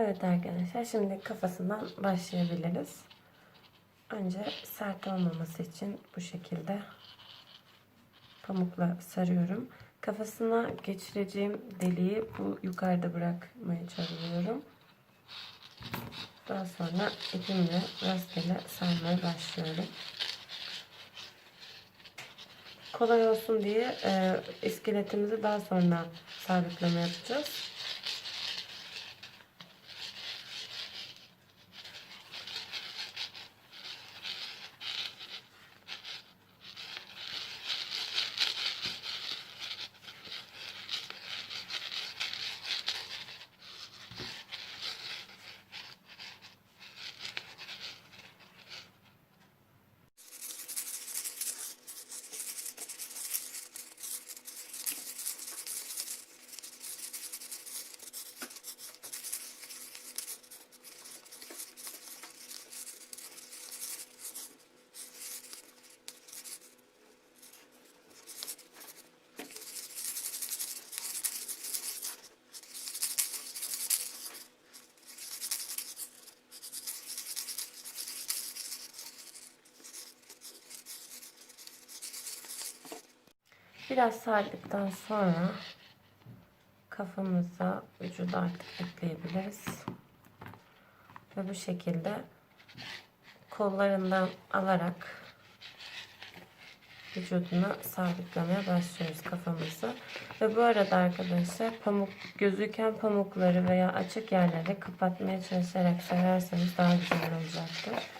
Evet arkadaşlar şimdi kafasından başlayabiliriz. Önce sert olmaması için bu şekilde pamukla sarıyorum. Kafasına geçireceğim deliği bu yukarıda bırakmaya çalışıyorum. Daha sonra ipimle rastgele sarmaya başlıyorum. Kolay olsun diye e, iskeletimizi daha sonra sabitleme yapacağız. Biraz sardıktan sonra kafamıza vücudu artık ekleyebiliriz. Ve bu şekilde kollarından alarak vücuduna sabitlemeye başlıyoruz kafamızı. Ve bu arada arkadaşlar pamuk gözüken pamukları veya açık yerleri kapatmaya çalışarak sererseniz daha güzel olacaktır.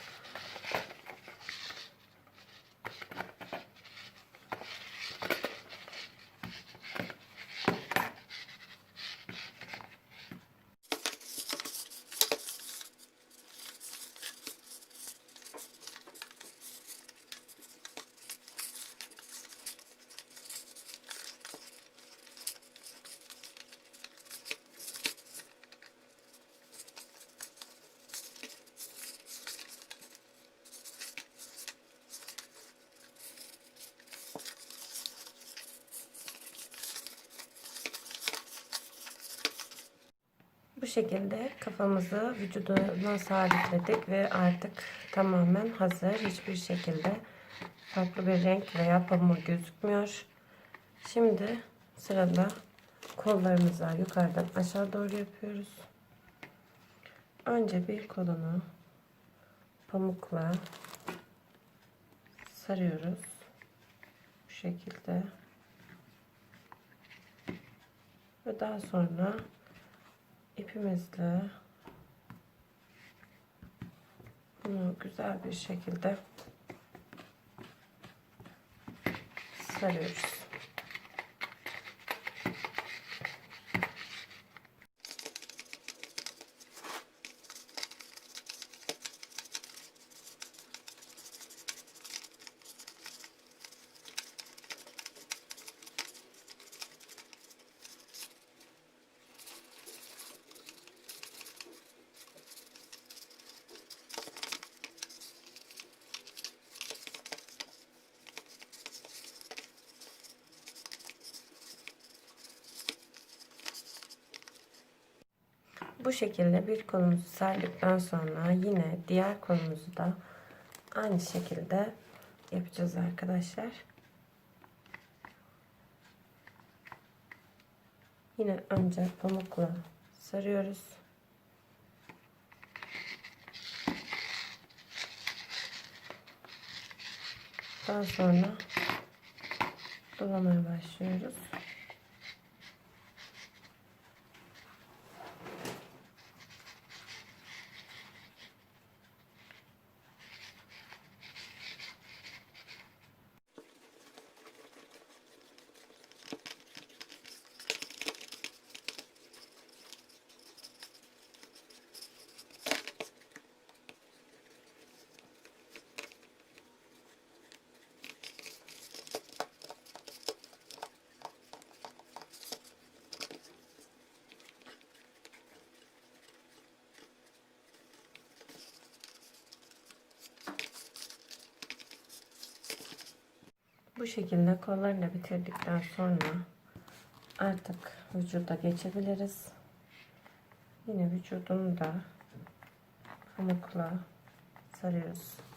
Şekilde kafamızı vücuduna sabitledik ve artık tamamen hazır. Hiçbir şekilde farklı bir renk veya pamuk gözükmüyor. Şimdi sırada kollarımıza yukarıdan aşağı doğru yapıyoruz. Önce bir kolunu pamukla sarıyoruz. Bu şekilde. Ve daha sonra ipimizle bunu güzel bir şekilde sarıyoruz. Bu şekilde bir kolumuzu serdıkten sonra yine diğer kolumuzu da aynı şekilde yapacağız arkadaşlar. Yine önce pamukla sarıyoruz. Daha sonra dolamaya başlıyoruz. Şekilde kollarını bitirdikten sonra artık vücuda geçebiliriz. Yine vücudunu da pamukla sarıyoruz.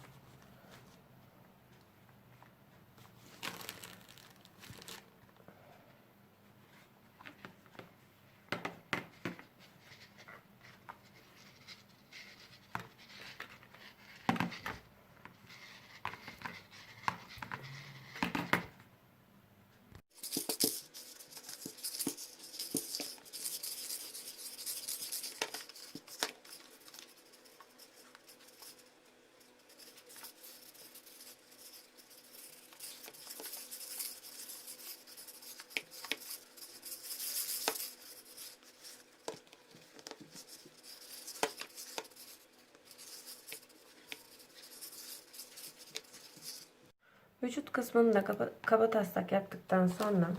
Vücut kısmını da kaba, kaba taslak yaptıktan sonra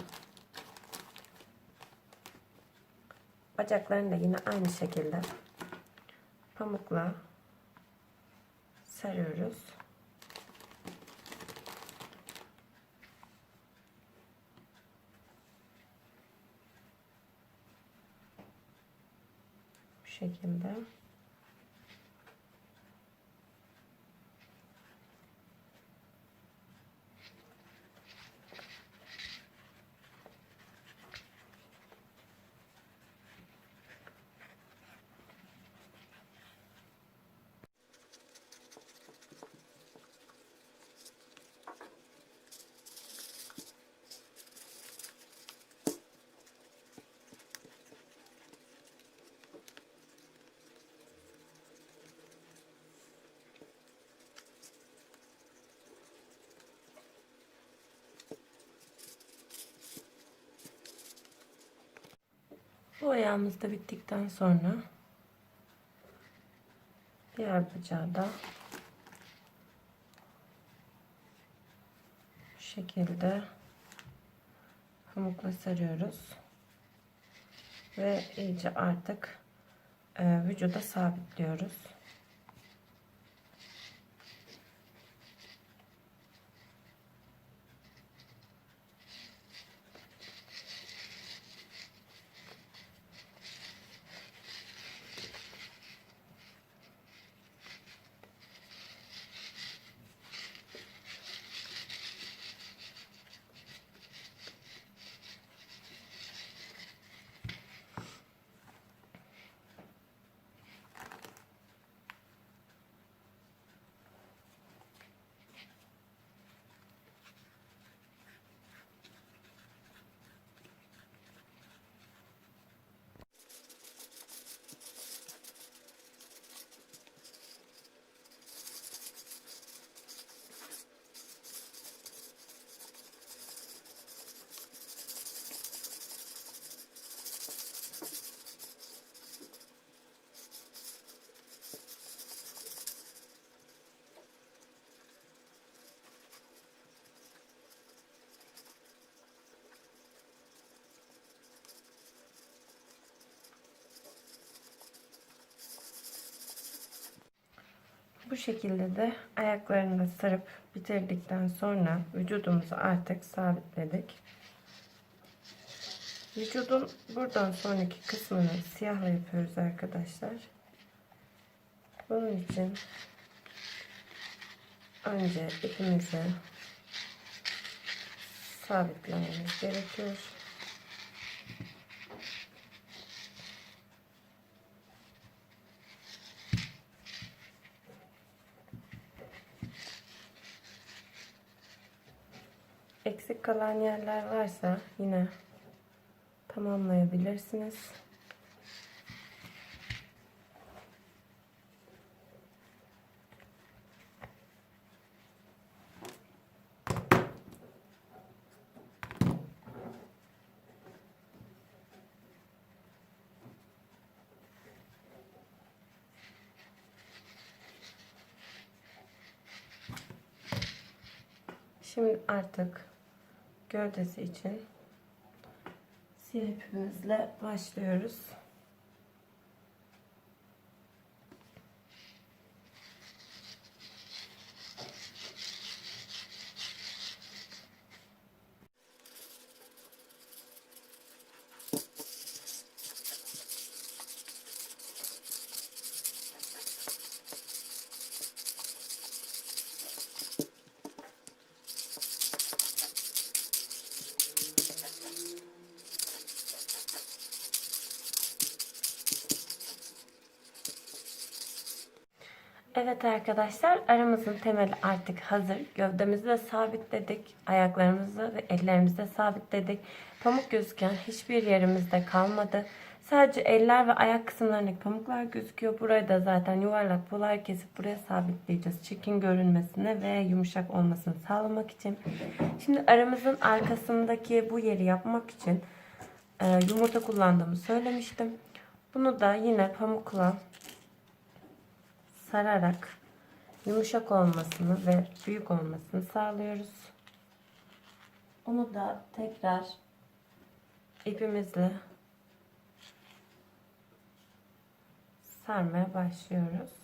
bacaklarını da yine aynı şekilde pamukla sarıyoruz. Bu şekilde. Bu ayağımız da bittikten sonra diğer bacağı da bu şekilde pamukla sarıyoruz ve iyice artık e, vücuda sabitliyoruz. Bu şekilde de ayaklarını da sarıp bitirdikten sonra vücudumuzu artık sabitledik. Vücudun buradan sonraki kısmını siyahla yapıyoruz arkadaşlar. Bunun için önce ipimizi sabitlememiz gerekiyor. Eksik kalan yerler varsa yine tamamlayabilirsiniz. Şimdi artık gövdesi için siyah ipimizle başlıyoruz. Evet arkadaşlar aramızın temeli artık hazır. Gövdemizi de sabitledik. Ayaklarımızı ve ellerimizi de sabitledik. Pamuk gözüken hiçbir yerimizde kalmadı. Sadece eller ve ayak kısımlarındaki pamuklar gözüküyor. Burayı da zaten yuvarlak polar kesip buraya sabitleyeceğiz. Çirkin görünmesine ve yumuşak olmasını sağlamak için. Şimdi aramızın arkasındaki bu yeri yapmak için e, yumurta kullandığımı söylemiştim. Bunu da yine pamukla sararak yumuşak olmasını ve büyük olmasını sağlıyoruz. Onu da tekrar ipimizle sarmaya başlıyoruz.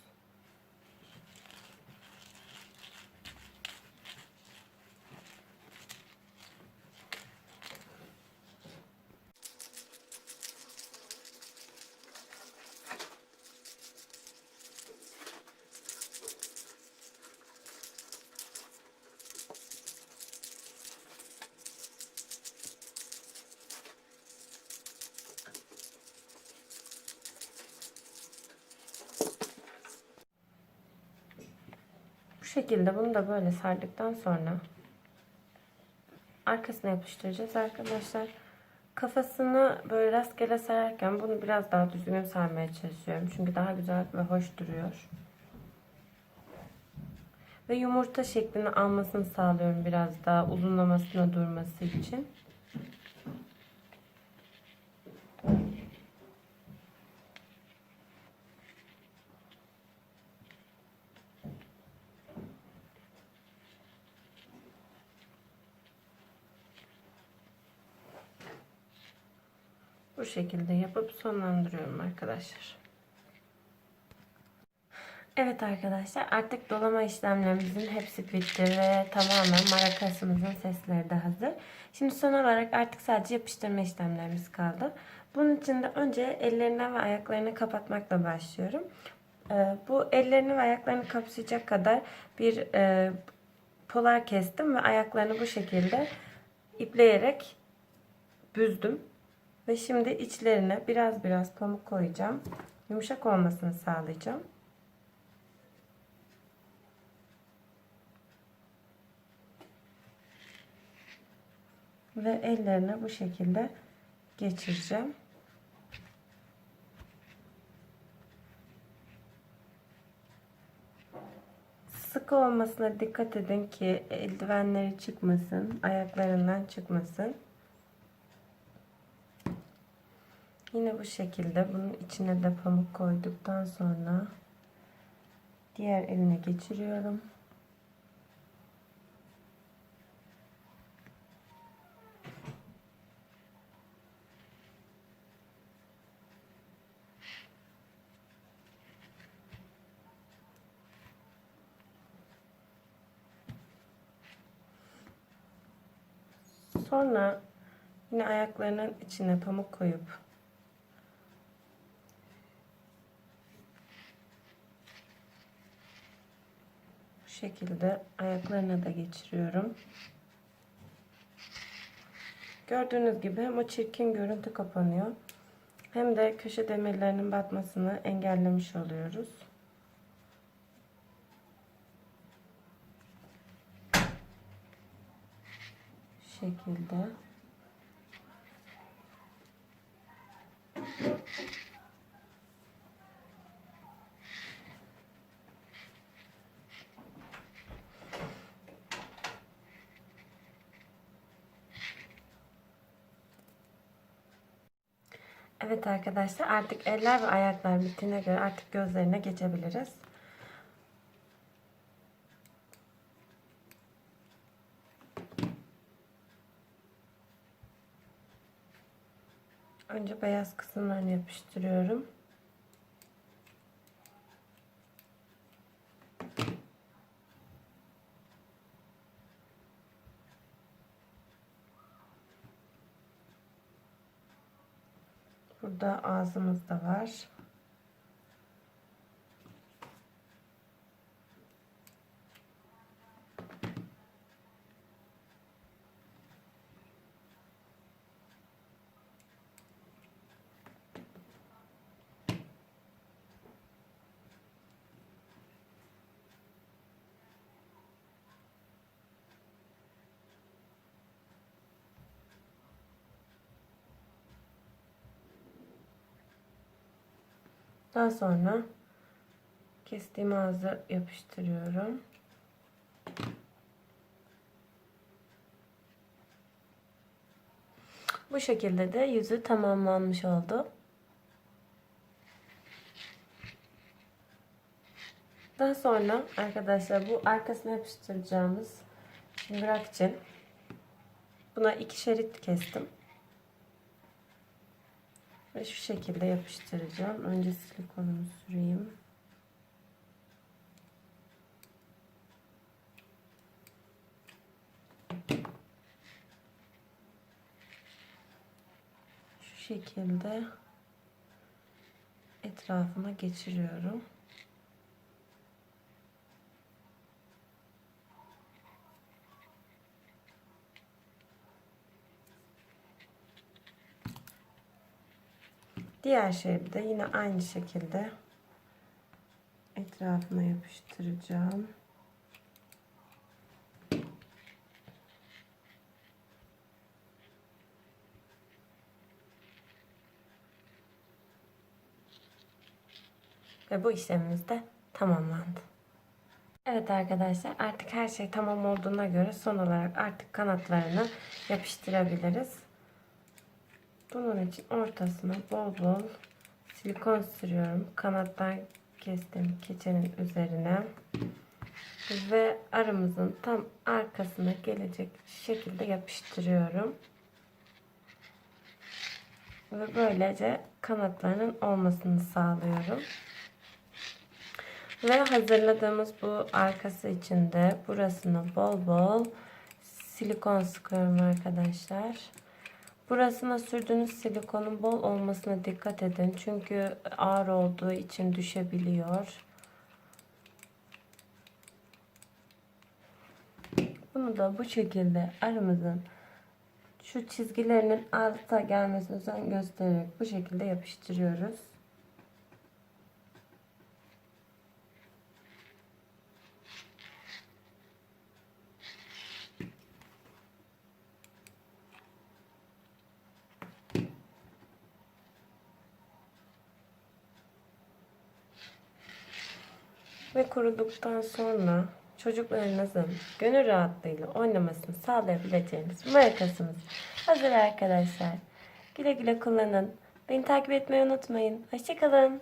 Şekilde bunu da böyle sardıktan sonra arkasına yapıştıracağız arkadaşlar. Kafasını böyle rastgele sararken bunu biraz daha düzgün sarmaya çalışıyorum. Çünkü daha güzel ve hoş duruyor. Ve yumurta şeklini almasını sağlıyorum biraz daha uzunlamasına durması için. Bu şekilde yapıp sonlandırıyorum arkadaşlar. Evet arkadaşlar artık dolama işlemlerimizin hepsi bitti ve tamamen marakasımızın sesleri de hazır. Şimdi son olarak artık sadece yapıştırma işlemlerimiz kaldı. Bunun için de önce ellerini ve ayaklarını kapatmakla başlıyorum. Ee, bu ellerini ve ayaklarını kapsayacak kadar bir e, polar kestim ve ayaklarını bu şekilde ipleyerek büzdüm. Ve şimdi içlerine biraz biraz pamuk koyacağım. Yumuşak olmasını sağlayacağım. Ve ellerine bu şekilde geçireceğim. Sıkı olmasına dikkat edin ki eldivenleri çıkmasın, ayaklarından çıkmasın. Yine bu şekilde bunun içine de pamuk koyduktan sonra diğer eline geçiriyorum. Sonra yine ayaklarının içine pamuk koyup şekilde ayaklarına da geçiriyorum. Gördüğünüz gibi hem o çirkin görüntü kapanıyor hem de köşe demirlerinin batmasını engellemiş oluyoruz. şekilde Evet arkadaşlar artık eller ve ayaklar bittiğine göre artık gözlerine geçebiliriz. Önce beyaz kısımlarını yapıştırıyorum. Burada ağzımız da var. Daha sonra kestiğim ağzı yapıştırıyorum. Bu şekilde de yüzü tamamlanmış oldu. Daha sonra arkadaşlar bu arkasına yapıştıracağımız çıngırak için buna iki şerit kestim. Ve şu şekilde yapıştıracağım. Önce silikonumu süreyim. Şu şekilde etrafına geçiriyorum. Diğer şeridi de yine aynı şekilde etrafına yapıştıracağım. Ve bu işlemimiz de tamamlandı. Evet arkadaşlar artık her şey tamam olduğuna göre son olarak artık kanatlarını yapıştırabiliriz. Bunun için ortasına bol bol silikon sürüyorum. Kanattan kestim keçenin üzerine. Ve arımızın tam arkasına gelecek şekilde yapıştırıyorum. Ve böylece kanatlarının olmasını sağlıyorum. Ve hazırladığımız bu arkası için de burasını bol bol silikon sıkıyorum arkadaşlar. Burasına sürdüğünüz silikonun bol olmasına dikkat edin. Çünkü ağır olduğu için düşebiliyor. Bunu da bu şekilde arımızın şu çizgilerinin alta gelmesine özen göstererek bu şekilde yapıştırıyoruz. Ve kuruduktan sonra çocuklarınızın gönül rahatlığıyla oynamasını sağlayabileceğiniz markasımız hazır arkadaşlar. Güle güle kullanın. Beni takip etmeyi unutmayın. Hoşçakalın.